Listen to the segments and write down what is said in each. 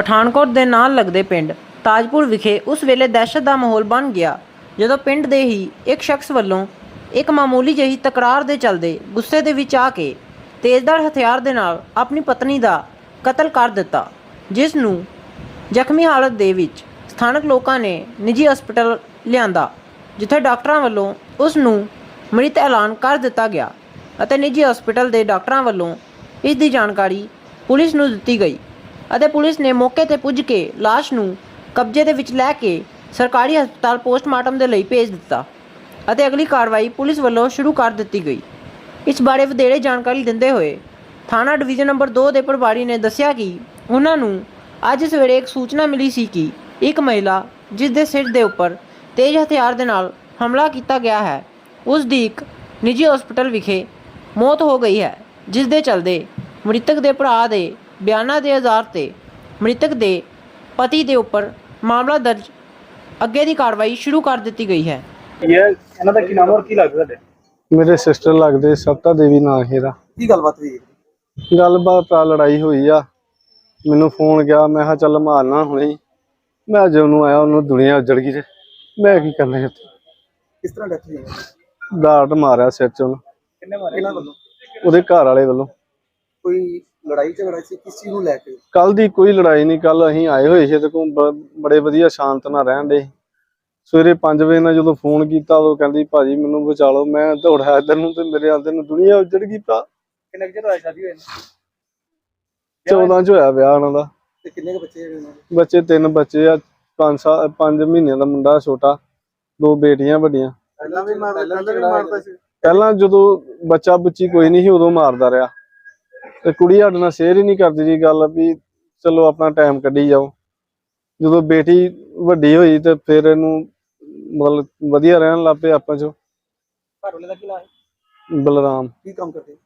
ਪਠਾਨਕੋਟ ਦੇ ਨਾਲ ਲੱਗਦੇ ਪਿੰਡ ਤਾਜਪੁਰ ਵਿਖੇ ਉਸ ਵੇਲੇ ਦਹਿਸ਼ਤ ਦਾ ਮਾਹੌਲ ਬਣ ਗਿਆ, ਜਦੋਂ ਪਿੰਡ ਦੇ ਹੀ ਇੱਕ ਸ਼ਖਸ ਵੱਲੋਂ ਇੱਕ ਮਾਮੂਲੀ ਜਿਹੀ ਤਕਰਾਰ ਦੇ ਚੱਲਦੇ ਗੁੱਸੇ ਦੇ ਵਿੱਚ ਆ ਕੇ ਤੇਜ਼ਦਾਰ ਹਥਿਆਰ ਦੇ ਨਾਲ ਆਪਣੀ ਪਤਨੀ ਦਾ ਕਤਲ ਕਰ ਦਿੱਤਾ, ਜਿਸ ਨੂੰ ਜ਼ਖਮੀ ਹਾਲਤ ਦੇ ਵਿੱਚ ਸਥਾਨਕ ਲੋਕਾਂ ਨੇ ਨਿੱਜੀ ਹਸਪਤਾਲ ਲਿਆਂਦਾ, ਜਿੱਥੇ ਡਾਕਟਰਾਂ ਵੱਲੋਂ ਉਸ ਨੂੰ ਮ੍ਰਿਤ ਐਲਾਨ ਕਰ ਦਿੱਤਾ ਗਿਆ ਅਤੇ ਨਿੱਜੀ ਹਸਪਤਾਲ ਦੇ ਡਾਕਟਰਾਂ ਵੱਲੋਂ ਇਸ ਦੀ ਜਾਣਕਾਰੀ ਪੁਲਿਸ ਨੂੰ ਦਿੱਤੀ ਗਈ। ਅਤੇ ਪੁਲਿਸ ਨੇ ਮੌਕੇ ਤੇ ਪੁੱਜ ਕੇ ਲਾਸ਼ ਨੂੰ ਕਬਜ਼ੇ ਦੇ ਵਿੱਚ ਲੈ ਕੇ ਸਰਕਾਰੀ ਹਸਪਤਾਲ ਪੋਸਟਮਾਰਟਮ ਦੇ ਲਈ ਭੇਜ ਦਿੱਤਾ ਅਤੇ ਅਗਲੀ ਕਾਰਵਾਈ ਪੁਲਿਸ ਵੱਲੋਂ ਸ਼ੁਰੂ ਕਰ ਦਿੱਤੀ ਗਈ। ਇਸ ਬਾਰੇ ਵਧੇਰੇ ਜਾਣਕਾਰੀ ਦਿੰਦੇ ਹੋਏ ਥਾਣਾ ਡਿਵੀਜ਼ਨ ਨੰਬਰ 2 ਦੇ ਪ੍ਰਭਾਰੀ ਨੇ ਦੱਸਿਆ ਕਿ ਉਹਨਾਂ ਨੂੰ ਅੱਜ ਸਵੇਰੇ ਇੱਕ ਸੂਚਨਾ ਮਿਲੀ ਸੀ ਕਿ ਇੱਕ ਮਹਿਲਾ ਜਿਸ ਦੇ ਸਿਰ ਦੇ ਉੱਪਰ ਤੇਜ਼ ਹਥਿਆਰ ਦੇ ਨਾਲ ਹਮਲਾ ਕੀਤਾ ਗਿਆ ਹੈ, ਉਸ ਦੀ ਇੱਕ ਨਿੱਜੀ ਹਸਪਤਾਲ ਵਿਖੇ ਮੌਤ ਹੋ ਗਈ ਹੈ, ਜਿਸ ਦੇ ਚਲਦੇ ਮ੍ਰਿਤਕ ਦੇ ਭਰਾ ਦੇ ਬਿਆਨਾਂ ਦੇ ਆਧਾਰ ਤੇ ਮ੍ਰਿਤਕ ਦੇ ਪਤੀ ਦੇ ਉੱਪਰ ਮਾਮਲਾ ਦਰਜ ਅੱਗੇ ਦੀ ਕਾਰਵਾਈ ਸ਼ੁਰੂ ਕਰ ਦਿੱਤੀ ਗਈ ਹੈ। ਇਹ ਇਹਨਾਂ ਦਾ ਕੀ ਨਾਮ ਔਰ ਕੀ ਲੱਗਦਾ ਤੁਹਾਡੇ? ਮੇਰੇ ਸਿਸਟਰ ਲੱਗਦੇ ਸਪਤਾ ਦੇਵੀ ਨਾਂ ਸੀ ਇਹਦਾ। ਕੀ ਗੱਲਬਾਤ ਹੋਈ? ਹੈ? ਗੱਲਬਾਤ ਆ ਲੜਾਈ ਹੋਈ ਆ। ਮੈਨੂੰ ਫੋਨ ਗਿਆ ਮੈਂ ਕਿਹਾ ਚੱਲ ਮਾਰਨਾ ਹੁਣੇ ਹੀ। ਮੈਂ ਜਦੋਂ ਨੂੰ ਆਇਆ ਉਹਨੂੰ ਦੁਨੀਆ ਉੱਜੜ ਗਈ ਤੇ ਮੈਂ ਕੀ ਕਰਨਾ ਉੱਥੇ? ਕਿਸ ਤਰ੍ਹਾਂ ਡੈਥ ਹੋਈ? ਹੈ? ਦਾਟ ਮਾਰਿਆ ਸਿਰ ਚ ਉਹਨੂੰ। ਕਿੰਨੇ ਮਾਰੇ? ਇਹਨਾਂ ਵੱਲੋਂ ਉਹਦੇ ਘਰ ਵਾਲੇ ਵੱਲੋਂ। ਕੋਈ ਲੜਾਈ ਝਗੜਾ ਸੀ ਕਿਸ ਚੀਜ਼ ਨੂੰ ਲੈ ਕੇ? ਕੱਲ ਦੀ ਕੋਈ ਲੜਾਈ ਨਹੀਂ ਕੱਲ ਅਸੀਂ ਆਏ ਹੋਏ ਸੀ ਤੇ ਕੋਲ ਬੜੇ ਵਧੀਆ ਸ਼ਾਂਤ ਨਾਲ ਰਹਿਣ ਦੇ। ਸਵੇਰੇ 5 ਵਜੇ ਨਾਲ ਜਦੋਂ ਫੋਨ ਕੀਤਾ ਉਦੋਂ ਕਹਿੰਦੀ ਭਾਜੀ ਮੈਨੂੰ ਬਚਾ ਲਓ ਮੈਂ ਦੌੜਿਆ ਇੱਧਰ ਨੂੰ ਤੇ ਮੇਰੇ ਆਂਦੇ ਨੂੰ ਦੁਨੀਆ ਉੱਜੜ ਗਈ ਭਰਾ। ਕਿੰਨੇ ਕੁ ਚਿਰ ਹੋਇਆ ਸ਼ਾਦੀ ਹੋਏ ਨੂੰ 14 ਚ ਹੋਇਆ ਵਿਆਹ ਉਹਨਾਂ ਦਾ। ਤੇ ਕਿੰਨੇ ਕੁ ਬੱਚੇ ਹੈਗੇ ਉਹਨਾਂ ਦੇ? ਬੱਚੇ ਤਿੰਨ ਬੱਚੇ ਆ 5 ਸਾਲ 5 ਮਹੀਨਿਆਂ ਦਾ ਮੁੰਡਾ ਛੋਟਾ ਦੋ ਬੇਟੀਆਂ ਵੱਡੀਆਂ। ਪਹਿਲਾਂ ਵੀ ਮਾਰਦਾ ਪਹਿਲਾਂ ਵੀ ਮਾਰਦਾ ਸੀ? ਪਹਿਲਾਂ ਜਦੋਂ ਬੱਚਾ ਬੱਚੀ ਕੋਈ ਨਹੀਂ ਸੀ ਉਦੋਂ ਮਾਰਦਾ ਰਿਹਾ। ਤੇ ਕੁੜੀ ਸਾਡੇ ਨਾਲ ਸ਼ੇਅਰ ਹੀ ਨਹੀਂ ਕਰਦੀ ਜੀ ਗੱਲ ਵੀ ਚਲੋ ਆਪਣਾ ਟਾਈਮ ਕੱਢੀ ਜਾਓ। ਜਦੋਂ ਬੇਟੀ ਵੱਡੀ ਹੋਈ ਤੇ ਫਿਰ ਇਹਨੂੰ ਮਤਲਬ ਵਧੀਆ ਰਹਿਣ ਲੱਗ ਪਏ ਆਪਾਂ ਚ। ਘਰ ਵਾਲੇ ਦਾ ਕੀ ਨਾਮ ਹੈ ਬਲਰਾਮ। ਕੀ ਕੰਮ ਕਰਦੇ?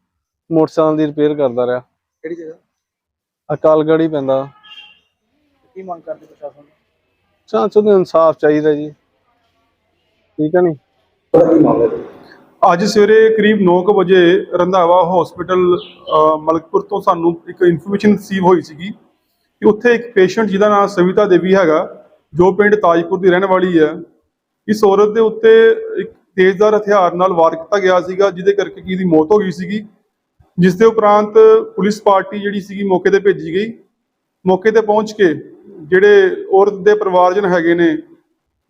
ਮੋਟਰਸਾਈਕਲ ਦੀ ਰਿਪੇਅਰ ਕਰਦਾ ਰਿਹਾ। ਕਿਹੜੀ ਜਗ੍ਹਾ? ਅਕਾਲਗੜ੍ਹ ਹੀ ਪੈਂਦਾ। ਕੀ ਮੰਗ ਕਰਦੇ ਪ੍ਰਸ਼ਾਸਨ ਨੂੰ ਚਾਂਚੋ ਨੂੰ ਇਨਸਾਫ ਚਾਹੀਦਾ ਜੀ। ਠੀਕ ਹੈ ਨਹੀਂ ਕੀ ਮਾਮਲਾ ਹੈ ਅੱਜ ਸਵੇਰੇ ਕਰੀਬ 9:00 ਵਜੇ ਰੰਧਾਵਾ ਹਸਪੀਟਲ ਮਲਕਪੁਰ ਤੋਂ ਸਾਨੂੰ ਇੱਕ ਇਨਫੋਰਮੇਸ਼ਨ ਰਿਸੀਵ ਹੋਈ ਸੀਗੀ ਕਿ ਉੱਥੇ ਇੱਕ ਪੇਸ਼ੈਂਟ ਜਿਹਦਾ ਨਾਮ ਸਵਿਤਾ ਦੇਵੀ ਹੈਗਾ, ਜੋ ਪਿੰਡ ਤਾਜਪੁਰ ਦੀ ਰਹਿਣ ਵਾਲੀ ਹੈ। ਇਸ ਔਰਤ ਦੇ ਉੱਤੇ ਇੱਕ ਤੇਜ਼ਦਾਰ ਹਥਿਆਰ ਨਾਲ ਵਾਰ ਕੀਤਾ ਗਿਆ ਸੀਗਾ, ਜਿਹਦੇ ਕਰਕੇ ਕੀ ਦੀ ਮੌਤ ਹੋ ਗਈ ਸੀਗੀ। ਜਿਸ ਦੇ ਉਪਰੰਤ ਪੁਲਿਸ ਪਾਰਟੀ ਜਿਹੜੀ ਸੀਗੀ ਮੌਕੇ ਤੇ ਭੇਜੀ ਗਈ। ਮੌਕੇ ਤੇ ਪਹੁੰਚ ਕੇ ਜਿਹੜੇ ਔਰਤ ਦੇ ਪਰਿਵਾਰਜਨ ਹੈਗੇ ਨੇ,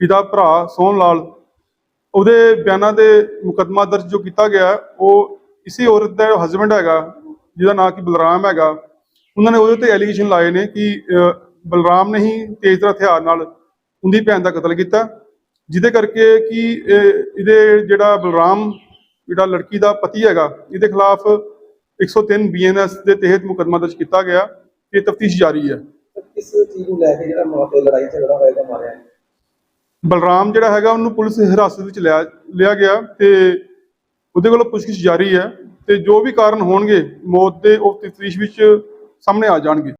ਪਿਤਾ, ਭਰਾ, ਸੋਹਣ ਲਾਲ ਉਹਦੇ ਬਿਆਨਾਂ ਦੇ ਮੁਕੱਦਮਾ ਦਰਜ ਜੋ ਕੀਤਾ ਗਿਆ, ਉਹ ਇਸੇ ਔਰਤ ਦਾ ਹਸਬੰਡ ਹੈਗਾ, ਜਿਹਦਾ ਨਾਮ ਕਿ ਬਲਰਾਮ ਹੈਗਾ ਉਹਨਾਂ ਨੇ ਉਹਦੇ ਤੇ ਐਲੀਗੇਸ਼ਨ ਲਾਏ ਨੇ ਕਿ ਬਲਰਾਮ ਨੇ ਹੀ ਤੇਜ਼ਧਾਰ ਹਥਿਆਰ ਨਾਲ ਉਹਦੀ ਭੈਣ ਦਾ ਕਤਲ ਕੀਤਾ, ਜਿਹਦੇ ਕਰਕੇ ਕਿ ਇਹਦੇ ਜਿਹੜਾ ਬਲਰਾਮ, ਜਿਹੜਾ ਲੜਕੀ ਦਾ ਪਤੀ ਹੈਗਾ, ਇਹਦੇ ਖਿਲਾਫ 103 ਬੀਐਨਐਸ ਦੇ ਤਹਿਤ ਮੁਕੱਦਮਾ ਦਰਜ ਕੀਤਾ ਗਿਆ, ਇਹ ਤਫਤੀਸ਼ ਜਾਰੀ ਹੈ ਕਿਸ ਚੀਜ਼ ਨੂੰ ਲੈ ਕੇ ਜਿਹੜਾ ਮੌਕੇ ਲੜਾਈ ਝਗੜਾ ਹੋਏਗਾ ਮਾਰਿਆ ਹੈ? ਬਲਰਾਮ ਜਿਹੜਾ ਹੈਗਾ ਉਹਨੂੰ ਪੁਲਿਸ ਹਿਰਾਸਤ ਵਿੱਚ ਲਿਆ ਲਿਆ ਗਿਆ ਤੇ ਉਹਦੇ ਕੋਲੋਂ ਪੁੱਛਗਿੱਛ ਜਾਰੀ ਹੈ ਤੇ ਜੋ ਵੀ ਕਾਰਨ ਹੋਣਗੇ ਮੌਤ ਦੇ ਉਹ ਤਫਤੀਸ਼ ਵਿੱਚ ਸਾਹਮਣੇ ਆ ਜਾਣਗੇ।